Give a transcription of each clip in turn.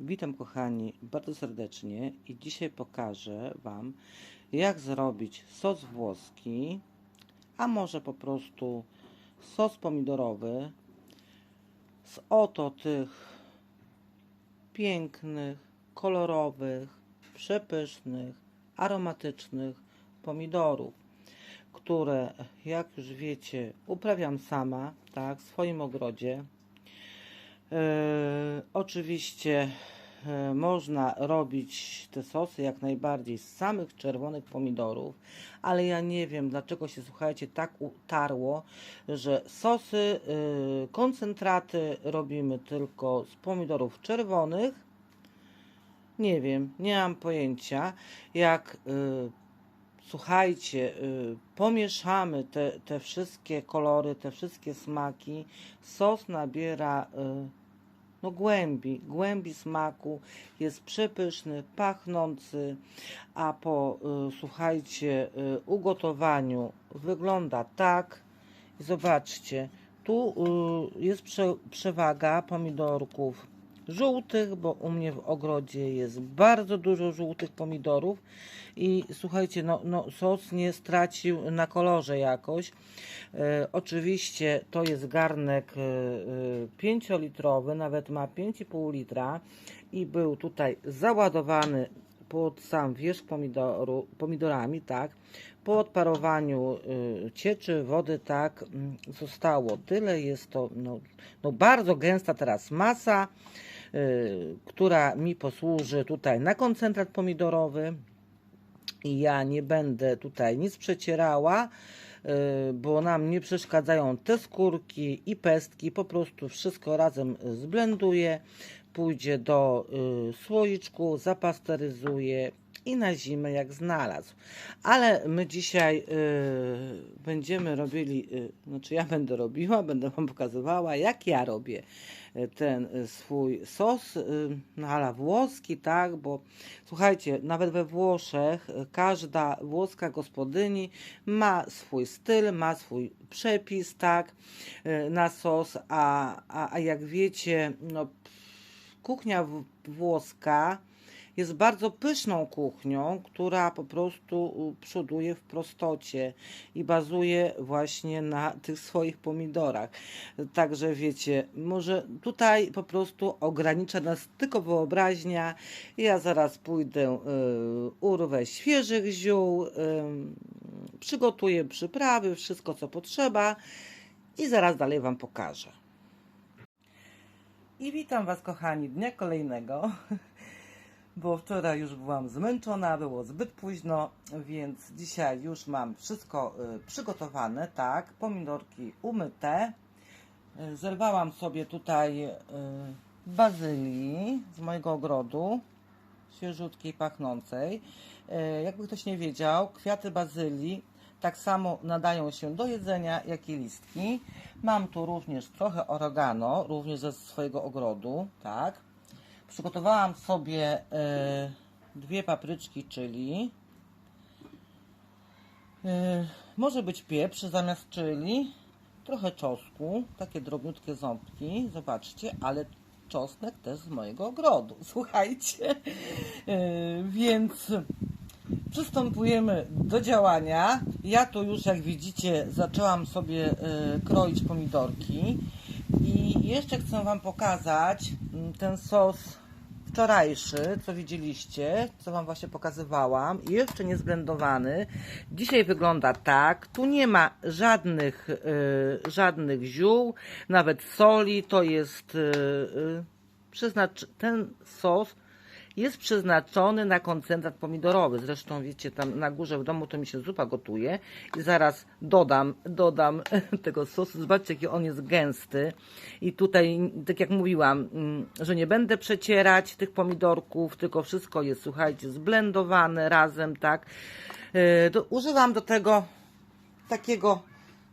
Witam kochani bardzo serdecznie i dzisiaj pokażę Wam jak zrobić sos włoski, a może po prostu sos pomidorowy z oto tych pięknych, kolorowych, przepysznych, aromatycznych pomidorów, które jak już wiecie uprawiam sama, tak, w swoim ogrodzie. E, oczywiście e, można robić te sosy jak najbardziej z samych czerwonych pomidorów, ale ja nie wiem dlaczego się słuchajcie tak utarło, że sosy, e, koncentraty robimy tylko z pomidorów czerwonych. Nie wiem, nie mam pojęcia. Jak słuchajcie, pomieszamy te, te wszystkie kolory, te wszystkie smaki, sos nabiera no głębi, głębi smaku, jest przepyszny, pachnący, a po, y, słuchajcie, y, ugotowaniu wygląda tak. I zobaczcie, tu y, jest prze, przewaga pomidorków żółtych, bo u mnie w ogrodzie jest bardzo dużo żółtych pomidorów i słuchajcie, no, no sos nie stracił na kolorze jakoś. E, oczywiście to jest garnek e, e, 5-litrowy, nawet ma 5,5 litra i był tutaj załadowany pod sam wierzch pomidoru, pomidorami, tak. Po odparowaniu y, cieczy wody, tak, mm, zostało tyle. Jest to no, no bardzo gęsta teraz masa, która mi posłuży tutaj na koncentrat pomidorowy. I ja nie będę tutaj nic przecierała, y, bo nam nie przeszkadzają te skórki i pestki. Po prostu wszystko razem zblenduję pójdzie do y, słoiczku, zapasteryzuje i na zimę jak znalazł. Ale my dzisiaj y, będziemy robili, y, znaczy ja będę robiła, będę Wam pokazywała, jak ja robię y, ten y, swój sos y, ala włoski, tak, bo słuchajcie, nawet we Włoszech każda włoska gospodyni ma swój styl, ma swój przepis, tak, na sos, a, a, a jak wiecie, no kuchnia włoska jest bardzo pyszną kuchnią, która po prostu przoduje w prostocie i bazuje właśnie na tych swoich pomidorach. Także wiecie, może tutaj po prostu ogranicza nas tylko wyobraźnia. Ja zaraz pójdę, y, urwę świeżych ziół, y, przygotuję przyprawy, wszystko co potrzeba i zaraz dalej Wam pokażę. I witam Was, kochani, dnia kolejnego, bo wczoraj już byłam zmęczona, było zbyt późno, więc dzisiaj już mam wszystko y, przygotowane, tak, pomidorki umyte. Y, Zerwałam sobie tutaj y, bazylii z mojego ogrodu, świeżutkiej, pachnącej. Jakby ktoś nie wiedział, kwiaty bazylii tak samo nadają się do jedzenia, jak i listki. Mam tu również trochę oregano, również ze swojego ogrodu, tak. Przygotowałam sobie e, dwie papryczki chili. E, może być pieprz zamiast chili, trochę czosnku, takie drobniutkie ząbki, zobaczcie, ale czosnek też z mojego ogrodu, słuchajcie. E, więc Przystępujemy do działania. Ja tu już, jak widzicie, zaczęłam sobie y, kroić pomidorki. I jeszcze chcę Wam pokazać mm, ten sos wczorajszy, co widzieliście, co Wam właśnie pokazywałam. Jeszcze nie zblendowany. Dzisiaj wygląda tak. Tu nie ma żadnych, y, żadnych ziół, nawet soli. To jest y, y, przeznacz... ten sos jest przeznaczony na koncentrat pomidorowy. Zresztą wiecie, tam na górze w domu to mi się zupa gotuje i zaraz dodam, dodam tego sosu. Zobaczcie, jaki on jest gęsty. I tutaj, tak jak mówiłam, mm, że nie będę przecierać tych pomidorków, tylko wszystko jest, słuchajcie, zblendowane razem, tak. Do, używam do tego takiego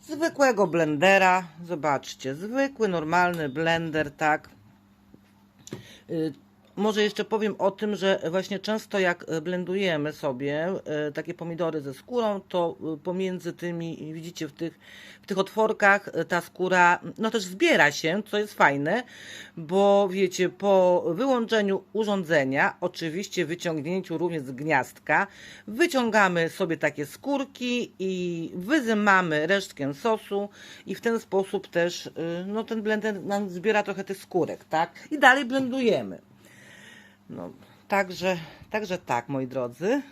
zwykłego blendera. Zobaczcie, zwykły, normalny blender, tak. Może jeszcze powiem o tym, że właśnie często jak e, blendujemy sobie e, takie pomidory ze skórą, to e, pomiędzy tymi, widzicie, w tych, w tych otworkach ta skóra, no też zbiera się, co jest fajne, bo wiecie, po wyłączeniu urządzenia, oczywiście wyciągnięciu również z gniazdka, wyciągamy sobie takie skórki i wyzymamy resztkę sosu i w ten sposób też, no ten blender nam zbiera trochę tych skórek, tak? I dalej blendujemy. No, także, także tak, moi drodzy.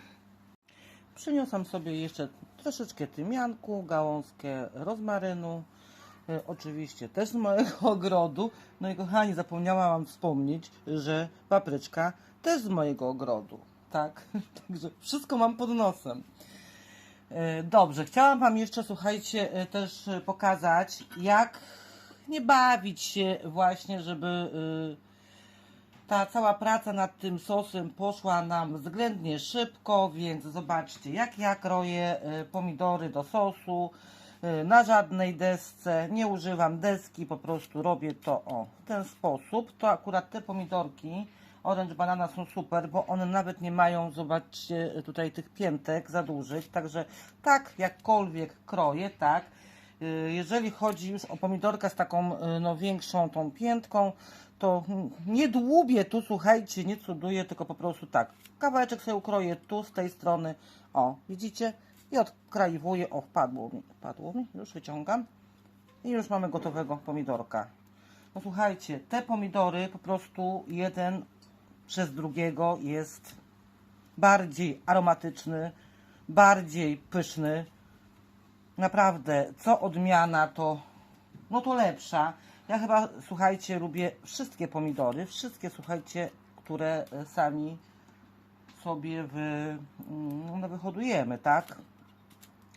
Przyniosłam sobie jeszcze troszeczkę tymianku, gałązkę rozmarynu. E, oczywiście też z mojego ogrodu. No i kochani, zapomniałam Wam wspomnieć, że papryczka też z mojego ogrodu. Tak, także wszystko mam pod nosem. E, Dobrze, chciałam Wam jeszcze, słuchajcie, e, też e, pokazać, jak nie bawić się właśnie, żeby y, ta cała praca nad tym sosem poszła nam względnie szybko, więc zobaczcie, jak ja kroję y, pomidory do sosu y, na żadnej desce, nie używam deski, po prostu robię to o, w ten sposób. To akurat te pomidorki orange banana są super, bo one nawet nie mają, zobaczcie, tutaj tych piętek za dużych, także tak jakkolwiek kroję, tak. Y, Jeżeli chodzi już o pomidorka z taką no, większą tą piętką, to nie dłubię tu, słuchajcie, nie cuduję, tylko po prostu tak. Kawałeczek sobie ukroję tu, z tej strony. O, widzicie? I odkraiwuję. O, wpadło mi, wpadło mi, już wyciągam. I już mamy gotowego pomidorka. No słuchajcie, te pomidory po prostu jeden przez drugiego jest bardziej aromatyczny, bardziej pyszny. Naprawdę, co odmiana, to no to lepsza. Ja chyba, słuchajcie, lubię wszystkie pomidory, wszystkie, słuchajcie, które e, sami sobie wy, mm, no, wyhodujemy, tak?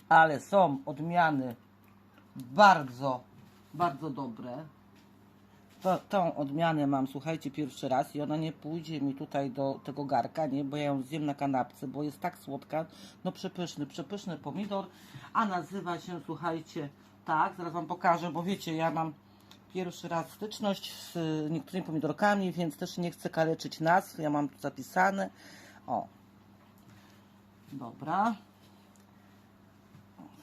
Ale są odmiany bardzo, bardzo dobre. To, tą odmianę mam, słuchajcie, pierwszy raz i ona nie pójdzie mi tutaj do tego garka, nie, bo ja ją zjem na kanapce, bo jest tak słodka, no przepyszny, przepyszny pomidor, a nazywa się, słuchajcie, tak, zaraz Wam pokażę, bo wiecie, ja mam pierwszy raz styczność z niektórymi pomidorkami, więc też nie chcę kaleczyć nazw, ja mam tu zapisane, o, dobra,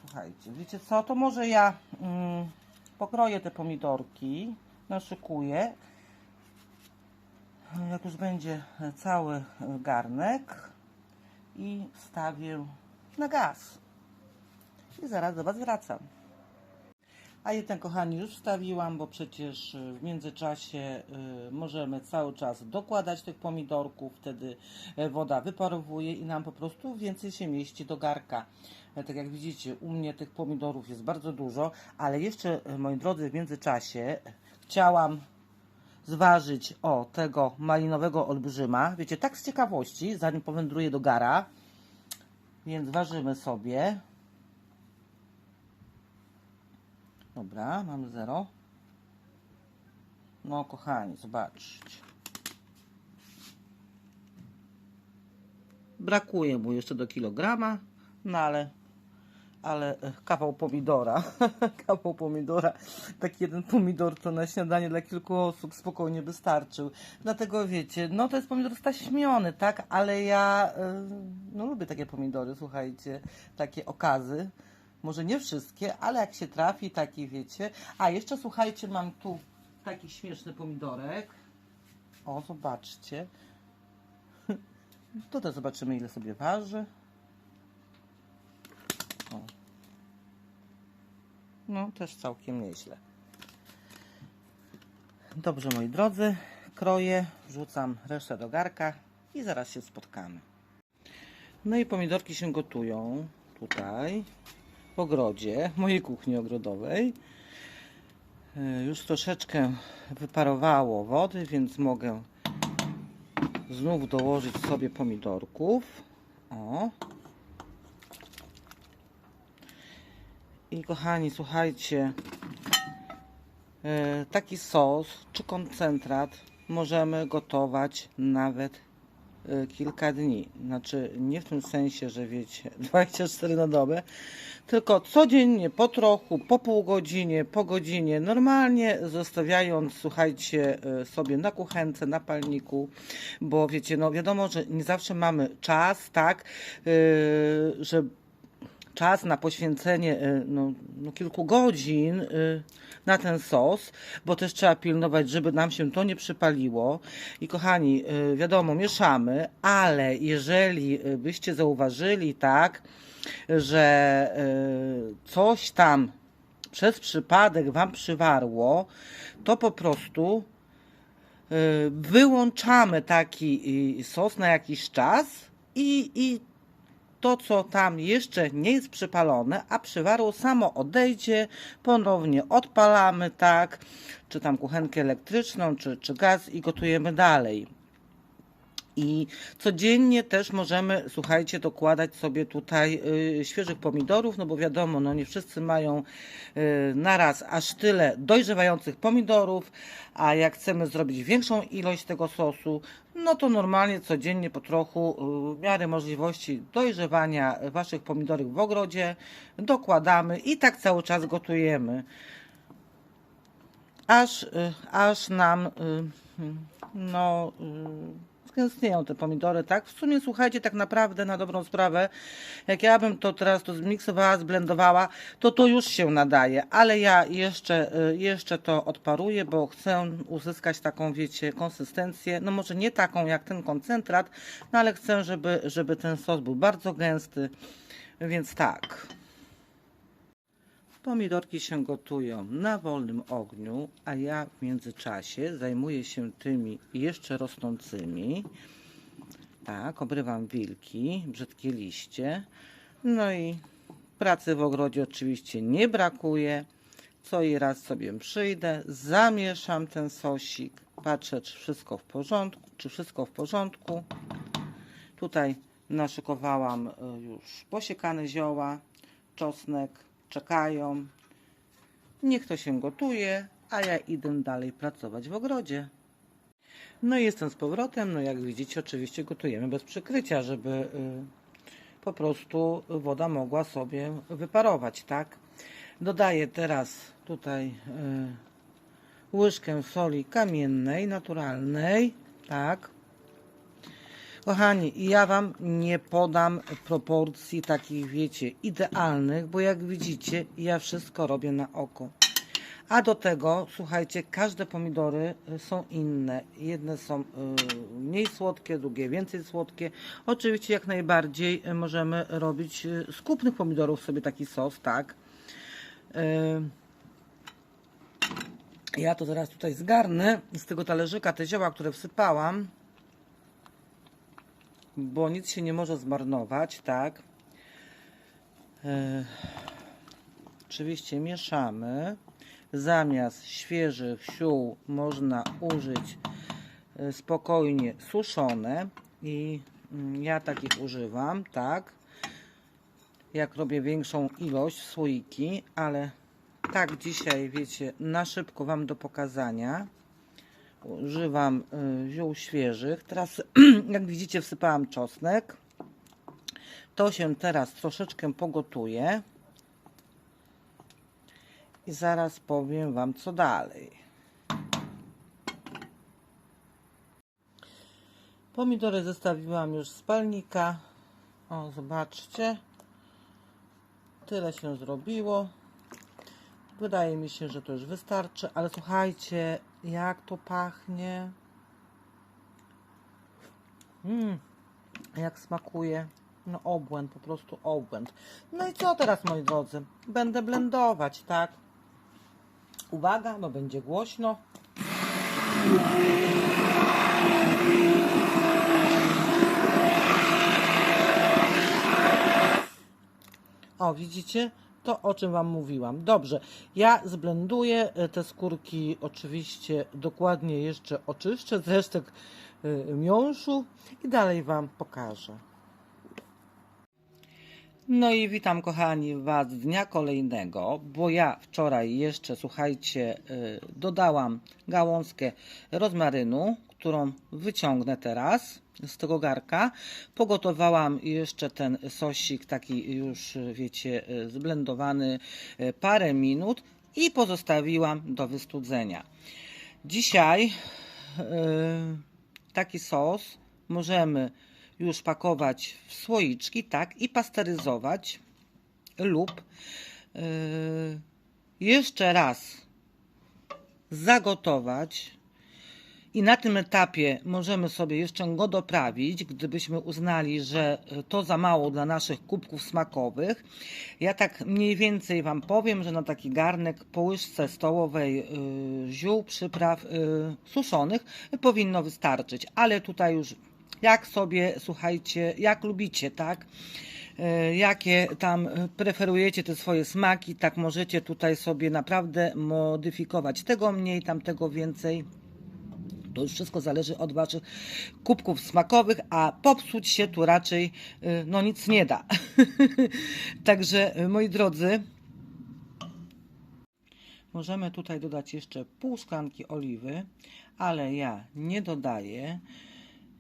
słuchajcie, wiecie co, to może ja mm, pokroję te pomidorki, naszykuję. Jak już będzie cały garnek i wstawię na gaz. I zaraz do Was wracam. A jeden, kochani, już wstawiłam, bo przecież y, w międzyczasie y, możemy cały czas dokładać tych pomidorków, wtedy e, woda wyparowuje i nam po prostu więcej się mieści do garka. E, Tak jak widzicie, u mnie tych pomidorów jest bardzo dużo, ale jeszcze, e, moi drodzy, w międzyczasie chciałam zważyć o tego malinowego olbrzyma. Wiecie, tak z ciekawości, zanim powędruję do gara. Więc ważymy sobie. Dobra, mamy zero. No, kochani, zobaczcie. Brakuje mu jeszcze do kilograma, no ale, ale e, kawał pomidora. kawał pomidora. Taki jeden pomidor to na śniadanie dla kilku osób spokojnie by starczył. Dlatego wiecie, no to jest pomidor staśmiony, tak? Ale ja e, no lubię takie pomidory, słuchajcie, takie okazy. Może nie wszystkie, ale jak się trafi, taki wiecie. A jeszcze słuchajcie, mam tu taki śmieszny pomidorek. O, zobaczcie. Tutaj zobaczymy, ile sobie waży. O. No, też całkiem nieźle. Dobrze, moi drodzy, kroję, wrzucam resztę do garka i zaraz się spotkamy. No i pomidorki się gotują tutaj w ogrodzie, mojej kuchni ogrodowej. E, Już troszeczkę wyparowało wody, więc mogę znów dołożyć sobie pomidorków. O. I kochani, słuchajcie, e, taki sos czy koncentrat możemy gotować nawet kilka dni. Znaczy nie w tym sensie, że wiecie, 24 na dobę, tylko codziennie, po trochu, po pół godzinie, po godzinie, normalnie zostawiając, słuchajcie, y, sobie na kuchence, na palniku, bo wiecie, no wiadomo, że nie zawsze mamy czas, tak, y, że czas na poświęcenie y, no, no, kilku godzin y, na ten sos, bo też trzeba pilnować, żeby nam się to nie przypaliło. I kochani, y, wiadomo, mieszamy, ale jeżeli byście zauważyli, tak, że coś tam przez przypadek wam przywarło, to po prostu wyłączamy taki sos na jakiś czas i, i to, co tam jeszcze nie jest przypalone, a przywarło samo odejdzie, ponownie odpalamy, tak, czy tam kuchenkę elektryczną, czy, czy gaz i gotujemy dalej. I codziennie też możemy, słuchajcie, dokładać sobie tutaj y, świeżych pomidorów, no bo wiadomo, no nie wszyscy mają y, naraz aż tyle dojrzewających pomidorów, a jak chcemy zrobić większą ilość tego sosu, no to normalnie codziennie po trochu, y, w miarę możliwości dojrzewania waszych pomidorów w ogrodzie, dokładamy i tak cały czas gotujemy. Aż, y, aż nam y, no y, zgęstnieją te pomidory, tak? W sumie słuchajcie, tak naprawdę na dobrą sprawę, jak ja bym to teraz to zmiksowała, zblendowała, to to już się nadaje, ale ja jeszcze, y, jeszcze to odparuję, bo chcę uzyskać taką, wiecie, konsystencję, no może nie taką jak ten koncentrat, no ale chcę, żeby, żeby ten sos był bardzo gęsty, więc tak. Pomidorki się gotują na wolnym ogniu, a ja w międzyczasie zajmuję się tymi jeszcze rosnącymi. Tak, obrywam wilki, brzydkie liście. No i pracy w ogrodzie oczywiście nie brakuje. Co i raz sobie przyjdę, zamieszam ten sosik, patrzę czy wszystko w porządku, czy wszystko w porządku. Tutaj naszykowałam y, już posiekane zioła, czosnek, czekają. Niech to się gotuje, a ja idę dalej pracować w ogrodzie. No i jestem z powrotem. No jak widzicie, oczywiście gotujemy bez przykrycia, żeby y, po prostu woda mogła sobie wyparować, tak? Dodaję teraz tutaj y, łyżkę soli kamiennej, naturalnej, tak? Kochani, ja Wam nie podam proporcji takich, wiecie, idealnych, bo jak widzicie, ja wszystko robię na oko. A do tego, słuchajcie, każde pomidory są inne. Jedne są y, mniej słodkie, drugie więcej słodkie. Oczywiście jak najbardziej możemy robić y, z kupnych pomidorów sobie taki sos, tak. Y, ja to zaraz tutaj zgarnę z tego talerzyka te zioła, które wsypałam bo nic się nie może zmarnować, tak? E, oczywiście mieszamy. Zamiast świeżych siół można użyć e, spokojnie suszone i mm, ja takich używam, tak? Jak robię większą ilość słoiki, ale tak dzisiaj, wiecie, na szybko Wam do pokazania używam y, ziół świeżych. Teraz, jak widzicie, wsypałam czosnek. To się teraz troszeczkę pogotuje. I zaraz powiem Wam, co dalej. Pomidory zostawiłam już z palnika. O, zobaczcie. Tyle się zrobiło. Wydaje mi się, że to już wystarczy, ale słuchajcie, jak to pachnie. Mmm, jak smakuje. No obłęd, po prostu obłęd. No i co teraz, moi drodzy? Będę blendować, tak? Uwaga, bo będzie głośno. O, widzicie? To, o czym Wam mówiłam. Dobrze, ja zblenduję e, te skórki, oczywiście dokładnie jeszcze oczyszczę z resztek miąższu i dalej Wam pokażę. No i witam kochani Was dnia kolejnego, bo ja wczoraj jeszcze, słuchajcie, e, dodałam gałązkę rozmarynu, którą wyciągnę teraz z tego garka. Pogotowałam jeszcze ten sosik taki już, wiecie, zblendowany e, parę minut i pozostawiłam do wystudzenia. Dzisiaj e, taki sos możemy już pakować w słoiczki, tak, i pasteryzować lub yy, jeszcze raz zagotować. I na tym etapie możemy sobie jeszcze go doprawić, gdybyśmy uznali, że to za mało dla naszych kubków smakowych. Ja tak mniej więcej Wam powiem, że na taki garnek po łyżce stołowej yy, ziół, przypraw yy, suszonych powinno wystarczyć, ale tutaj już jak sobie, słuchajcie, jak lubicie, tak? E, jakie tam preferujecie te swoje smaki, tak możecie tutaj sobie naprawdę modyfikować. Tego mniej, tamtego więcej. To już wszystko zależy od Waszych kubków smakowych, a popsuć się tu raczej e, no nic nie da. Także e, moi drodzy, możemy tutaj dodać jeszcze pół szklanki oliwy, ale ja nie dodaję.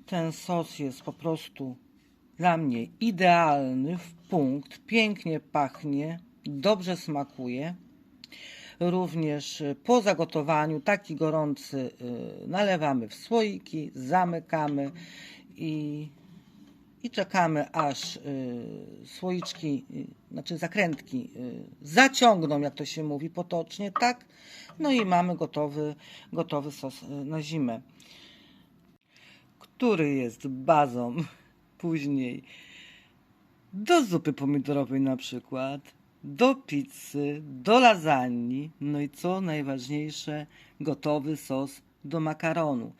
Ten sos jest po prostu dla mnie idealny w punkt. Pięknie pachnie, dobrze smakuje. Również po zagotowaniu taki gorący y, nalewamy w słoiki, zamykamy i, i czekamy aż y, słoiczki, y, znaczy zakrętki zaciągną, jak to się mówi potocznie, tak? No i mamy gotowy, gotowy sos na zimę który jest bazą później do zupy pomidorowej na przykład, do pizzy, do lasagne, no i co najważniejsze, gotowy sos do makaronu.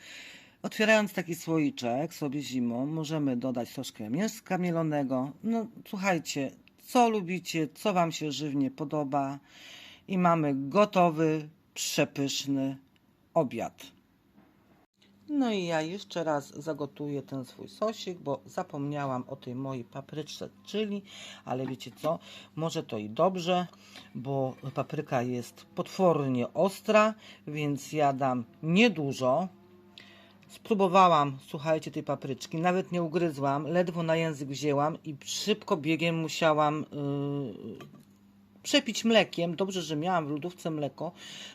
Otwierając taki słoiczek sobie zimą, możemy dodać troszkę mięska mielonego. No słuchajcie, co lubicie, co Wam się żywnie podoba i mamy gotowy, przepyszny obiad. No i ja jeszcze raz zagotuję ten swój sosik, bo zapomniałam o tej mojej papryczce chili, ale wiecie co, może to i dobrze, bo papryka jest potwornie ostra, więc ja dam niedużo. Spróbowałam, słuchajcie, tej papryczki, nawet nie ugryzłam, ledwo na język wzięłam i szybko biegiem musiałam yy, przepić mlekiem. Dobrze, że miałam w lodówce mleko.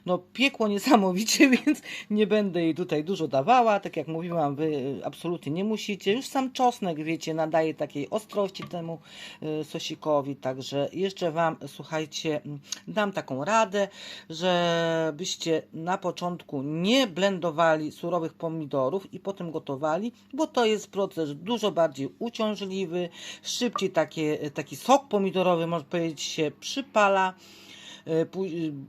No piekło niesamowicie, więc nie będę jej tutaj dużo dawała. Tak jak mówiłam, wy absolutnie nie musicie. Już sam czosnek, wiecie, nadaje takiej ostrości temu y, sosikowi. Także jeszcze Wam, słuchajcie, dam taką radę, żebyście na początku nie blendowali surowych pomidorów i potem gotowali, bo to jest proces dużo bardziej uciążliwy, szybciej takie, taki sok pomidorowy, można powiedzieć, się przypomina wypala. E,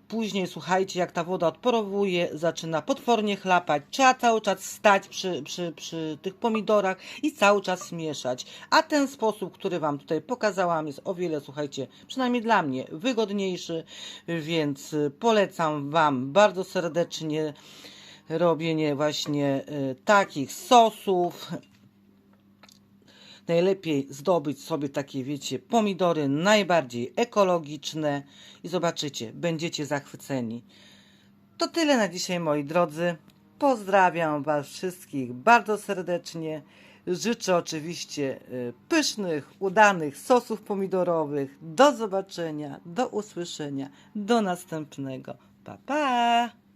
później słuchajcie, jak ta woda odporowuje, zaczyna potwornie chlapać. Trzeba cały czas stać przy, przy, przy tych pomidorach i cały czas mieszać. A ten sposób, który Wam tutaj pokazałam, jest o wiele, słuchajcie, przynajmniej dla mnie wygodniejszy, więc polecam Wam bardzo serdecznie robienie właśnie e, takich sosów. Najlepiej zdobyć sobie takie, wiecie, pomidory najbardziej ekologiczne i zobaczycie, będziecie zachwyceni. To tyle na dzisiaj, moi drodzy. Pozdrawiam Was wszystkich bardzo serdecznie. Życzę oczywiście y, pysznych, udanych sosów pomidorowych. Do zobaczenia, do usłyszenia, do następnego. Pa, pa!